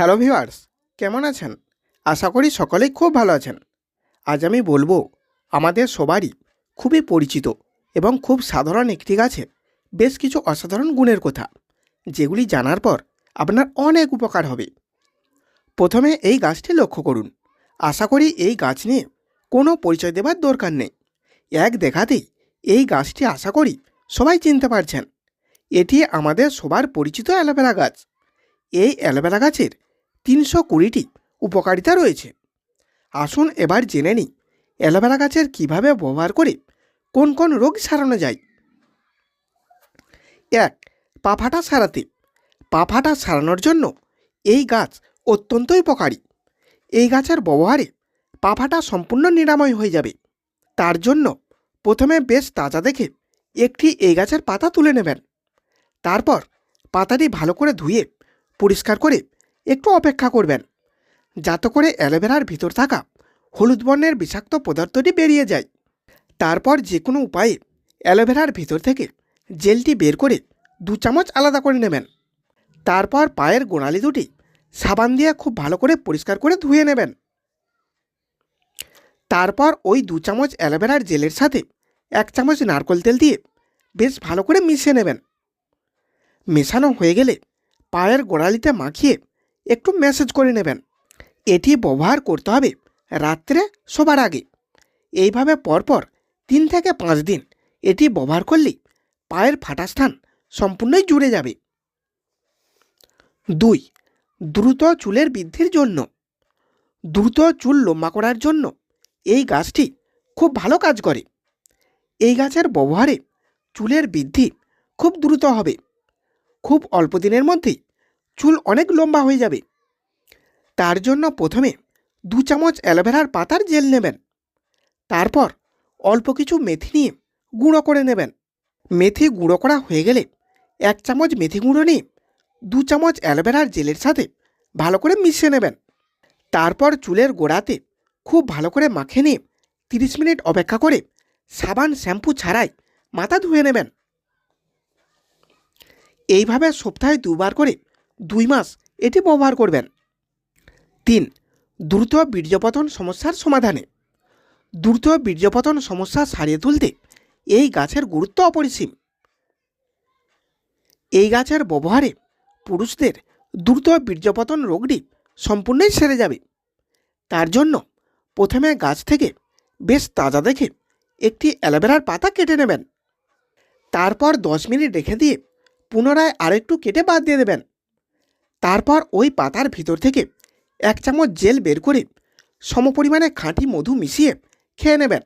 Hello viewers, কেমন আছেন? আশা করি সকলেই খুব ভালো আছেন। আজ আমি বলব, আমাদের সবারই খুবই পরিচিত এবং খুব সাধারণ একটি গাছে বেশ কিছু অসাধারণ গুণের কথা, যেগুলি জানার পর আপনার অনেক উপকার হবে। প্রথমে এই গাছটি লক্ষ্য করুন। আশা করি এই গাছ নিয়ে কোনো পরিচয় দেবার দরকার নেই। এক দেখাতেই এই গাছটি আশা করি সবাই চিনতে পারছেন। এটি আমাদের সবার পরিচিত অ্যালোভেরা গাছ। এই অ্যালোভেরা গাছের তিনশো কুড়িটি উপকারিতা রয়েছে। আসুন এবার জেনে নিই, অ্যালোভেরা গাছের কীভাবে ব্যবহার করে কোন কোন রোগ সারানো যায়। এক, পাফাটা সারাতে। পাফাটা সারানোর জন্য এই গাছ অত্যন্ত উপকারী। এই গাছের ব্যবহারে পাফাটা সম্পূর্ণ নিরাময় হয়ে যাবে। তার জন্য প্রথমে বেশ তাজা দেখে একটি এই গাছের পাতা তুলে নেবেন। তারপর পাতাটি ভালো করে ধুয়ে পরিষ্কার করে একটু অপেক্ষা করবেন। যাতে করে অ্যালোভেরার ভিতর থাকা হলুদ বর্ণের বিষাক্ত পদার্থটি বেরিয়ে যায়। তারপর যে কোনো উপায়ে অ্যালোভেরার ভিতর থেকে জেলটি বের করে দু চামচ আলাদা করে নেবেন। তারপর পায়ের গোড়ালি দুটি সাবান দিয়ে খুব ভালো করে পরিষ্কার করে ধুয়ে নেবেন। তারপর ওই দু চামচ অ্যালোভেরার জেলের সাথে এক চামচ নারকোল তেল দিয়ে বেশ ভালো করে মিশিয়ে নেবেন। মেশানো হয়ে গেলে পায়ের গোড়ালিতে মাখিয়ে একটু মেসেজ করে নেবেন। এটি ব্যবহার করতে হবে রাত্রে সবার আগে। এইভাবে পরপর তিন থেকে পাঁচ দিন এটি ব্যবহার করলেই পায়ের ফাটা স্থান সম্পূর্ণই জুড়ে যাবে। দুই, দ্রুত চুলের বৃদ্ধির জন্য। দ্রুত চুল লম্বা করার জন্য এই গাছটি খুব ভালো কাজ করে। এই গাছের ব্যবহারে চুলের বৃদ্ধি খুব দ্রুত হবে। খুব অল্প দিনের মধ্যেই চুল অনেক লম্বা হয়ে যাবে। তার জন্য প্রথমে দু চামচ অ্যালোভেরার পাতার জেল নেবেন। তারপর অল্প কিছু মেথি নিয়ে গুঁড়ো করে নেবেন। মেথি গুঁড়ো করা হয়ে গেলে এক চামচ মেথি গুঁড়ো নিয়ে দু চামচ অ্যালোভেরার জেলের সাথে ভালো করে মিশিয়ে নেবেন। তারপর চুলের গোড়াতে খুব ভালো করে মাখে নিয়ে তিরিশ মিনিট অপেক্ষা করে সাবান শ্যাম্পু ছাড়াই মাথা ধুয়ে নেবেন। এইভাবে সপ্তাহে দুবার করে দুই মাস এটি ব্যবহার করবেন। তিন, দ্রুত বীর্যপতন সমস্যার সমাধানে। দ্রুত বীর্যপতন সমস্যা সারিয়ে তুলতে এই গাছের গুরুত্ব অপরিসীম। এই গাছের ব্যবহারে পুরুষদের দ্রুত বীর্যপতন রোগটি সম্পূর্ণই সেরে যাবে। তার জন্য প্রথমে গাছ থেকে বেশ তাজা দেখে একটি অ্যালোভেরার পাতা কেটে নেবেন। তারপর দশ মিনিট রেখে দিয়ে পুনরায় আরেকটু কেটে বাদ দিয়ে দেবেন। তারপর ওই পাতার ভিতর থেকে এক চামচ জেল বের করে সমপরিমাণে খাঁটি মধু মিশিয়ে খেয়ে নেবেন।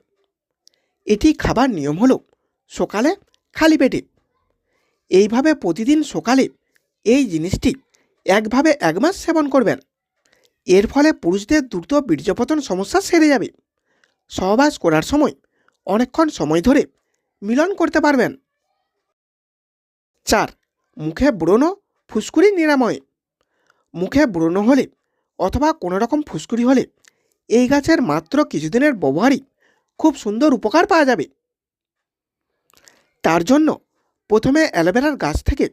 এটি খাবার নিয়ম হলো সকালে খালি পেটে। এইভাবে প্রতিদিন সকালে এই জিনিসটি একভাবে এক মাস সেবন করবেন। এর ফলে পুরুষদের দ্রুত বীর্যপতন সমস্যা সেরে যাবে। সহবাস করার সময় অনেকক্ষণ সময় ধরে মিলন করতে পারবেন। চার, মুখে ব্রণ, ফুসকুড়ি নিরাময়। মুখে ব্রণ হলে অথবা কোনো রকম ফুসকুড়ি হলে এই গাছের মাত্র কিছুদিনের ব্যবহারই খুব সুন্দর উপকার পাওয়া যাবে। তার জন্য প্রথমে অ্যালোভেরার গাছ থেকে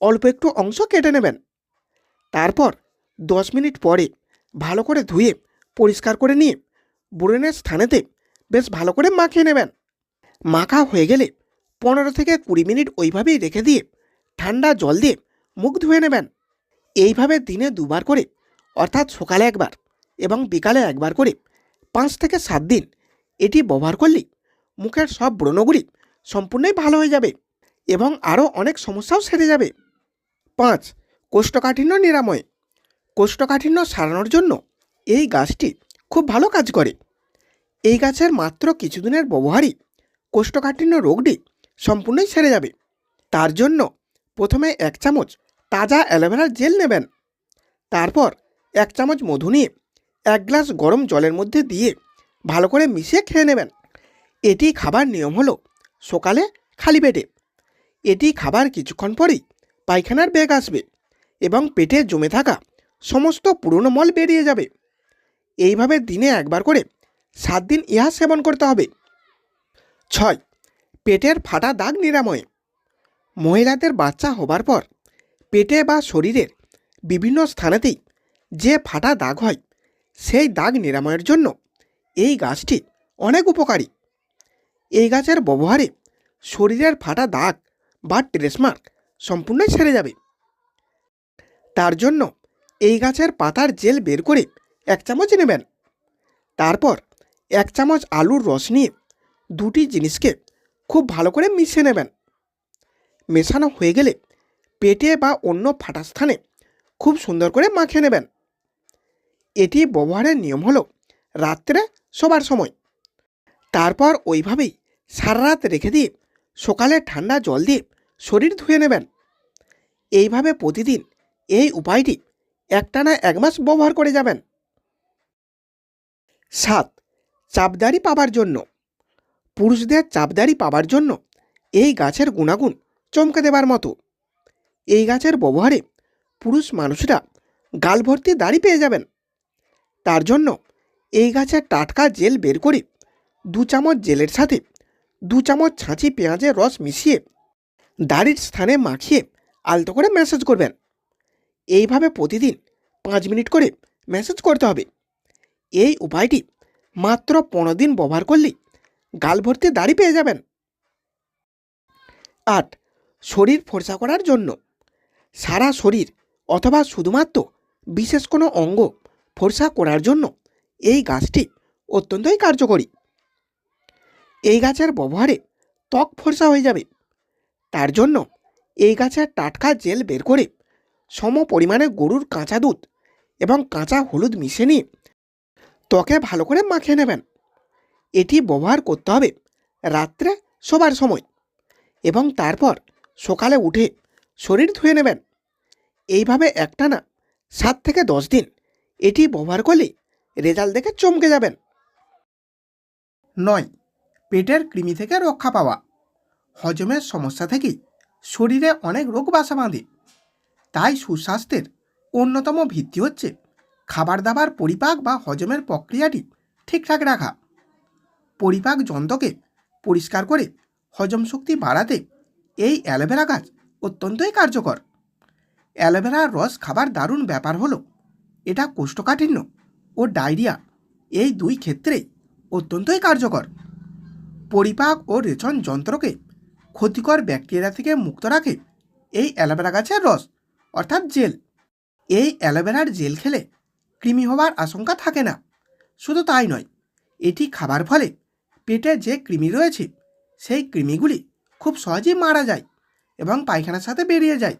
অল্প একটু অংশ কেটে নেবেন। তারপর দশ মিনিট পরে ভালো করে ধুয়ে, পরিষ্কার করে নিয়ে ব্রণের স্থানেতে বেশ ভালো করে মাখিয়ে নেবেন। মাখা হয়ে গেলে পনেরো থেকে কুড়ি মিনিট ওইভাবেই রেখে দিয়ে ঠান্ডা জল দিয়ে মুখ ধুয়ে নেবেন। এইভাবে দিনে দুবার করে, অর্থাৎ সকালে একবার এবং বিকালে একবার করে, পাঁচ থেকে সাত দিন এটি ব্যবহার করলে মুখের সব ব্রণগুলি সম্পূর্ণই ভালো হয়ে যাবে এবং আরও অনেক সমস্যাও সেরে যাবে। পাঁচ, কোষ্ঠকাঠিন্য নিরাময়। কোষ্ঠকাঠিন্য সারানোর জন্য এই গাছটি খুব ভালো কাজ করে। এই গাছের মাত্র কিছুদিনের ব্যবহারই কোষ্ঠকাঠিন্য রোগটি সম্পূর্ণই সেরে যাবে। তার জন্য প্রথমে এক চামচ তাজা অ্যালোভেরার জেল নেবেন। তারপর এক চামচ মধু নিয়ে এক গ্লাস গরম জলের মধ্যে দিয়ে ভালো করে মিশিয়ে খেয়ে নেবেন। এটি খাবার নিয়ম হলো সকালে খালি পেটে। এটি খাবার কিছুক্ষণ পরেই পায়খানার বেগ আসবে এবং পেটে জমে থাকা সমস্ত পুরনো মল বেরিয়ে যাবে। এইভাবে দিনে একবার করে সাত দিন ইহা সেবন করতে হবে। ছয়, পেটের ফাটা দাগ নিরাময়। মহিলাদের বাচ্চা হবার পর পেটে বা শরীরের বিভিন্ন স্থানেতেই যে ফাটা দাগ হয়, সেই দাগ নিরাময়ের জন্য এই গাছটি অনেক উপকারী। এই গাছের ব্যবহারে শরীরের ফাটা দাগ বা ট্রেসমার্ক সম্পূর্ণই সেরে যাবে। তার জন্য এই গাছের পাতার জেল বের করে এক চামচ নেবেন। তারপর এক চামচ আলুর রস নিয়ে দুটি জিনিসকে খুব ভালো করে মিশিয়ে নেবেন। মেশানো হয়ে গেলে পেটে বা অন্য ফাটা স্থানে খুব সুন্দর করে মাখিয়ে নেবেন। এটি ব্যবহারের নিয়ম হলো রাত্রে শোবার সময়। তারপর ওইভাবেই সারা রাত রেখে দিয়ে সকালে ঠান্ডা জল দিয়ে শরীর ধুয়ে নেবেন। এইভাবে প্রতিদিন এই উপায়টি একটানা এক মাস ব্যবহার করে যাবেন। সাত চাপদারি পাবার জন্য। পুরুষদের চাপদারি পাবার জন্য এই গাছের গুণাগুণ চমকে দেবার মতো। এই গাছের ব্যবহারে পুরুষ মানুষরা গাল ভর্তি দাড়ি পেয়ে যাবেন। তার জন্য এই গাছের টাটকা জেল বের করে দু চামচ জেলের সাথে দু চামচ ছাঁচি পেঁয়াজের রস মিশিয়ে দাড়ির স্থানে মাখিয়ে আলতো করে ম্যাসেজ করবেন। এইভাবে প্রতিদিন পাঁচ মিনিট করে ম্যাসেজ করতে হবে। এই উপায়টি মাত্র পনেরো দিন ব্যবহার করলেই গাল ভর্তি দাড়ি পেয়ে যাবেন। আট, শরীর ফর্সা করার জন্য সারা শরীর অথবা শুধুমাত্র বিশেষ কোনো অঙ্গ ফর্সা করার জন্য এই গাছটি অত্যন্তই কার্যকরী। এই গাছের ব্যবহারে ত্বক ফর্সা হয়ে যাবে। তার জন্য এই গাছের টাটকা জেল বের করে সম পরিমাণে গরুর কাঁচা দুধ এবং কাঁচা হলুদ মিশিয়ে নিয়ে ত্বকে ভালো করে মাখিয়ে নেবেন। এটি ব্যবহার করতে হবে রাত্রে শোবার সময় এবং তারপর সকালে উঠে শরীর ধুয়ে নেবেন। এইভাবে একটানা সাত থেকে দশ দিন এটি ব্যবহার করলে রেজাল্ট দেখে চমকে যাবেন। নয়, পেটের কৃমি থেকে রক্ষা পাওয়া। হজমের সমস্যা থেকেই শরীরে অনেক রোগ বাসা বাঁধে। তাই সুস্বাস্থ্যের অন্যতম ভিত্তি হচ্ছে খাবার দাবার পরিপাক বা হজমের প্রক্রিয়াটি ঠিকঠাক রাখা। পরিপাক যন্ত্রকে পরিষ্কার করে হজম শক্তি বাড়াতে এই অ্যালোভেরা গাছ অত্যন্তই কার্যকর। অ্যালোভেরার রস খাবার দারুণ ব্যাপার হলো, এটা কোষ্ঠকাঠিন্য ও ডায়রিয়া এই দুই ক্ষেত্রেই অত্যন্তই কার্যকর। পরিপাক ও রেচন যন্ত্রকে ক্ষতিকর ব্যাকটেরিয়া থেকে মুক্ত রাখে এই অ্যালোভেরা গাছের রস, অর্থাৎ জেল। এই অ্যালোভেরার জেল খেলে কৃমি হওয়ার আশঙ্কা থাকে না, শুধু তাই নয়, এটি খাবার ফলে পেটে যে কৃমি রয়েছে, সেই কৃমিগুলি খুব সহজেই মারা যায়। এবং পায়খানার সাথে বেরিয়ে যায়।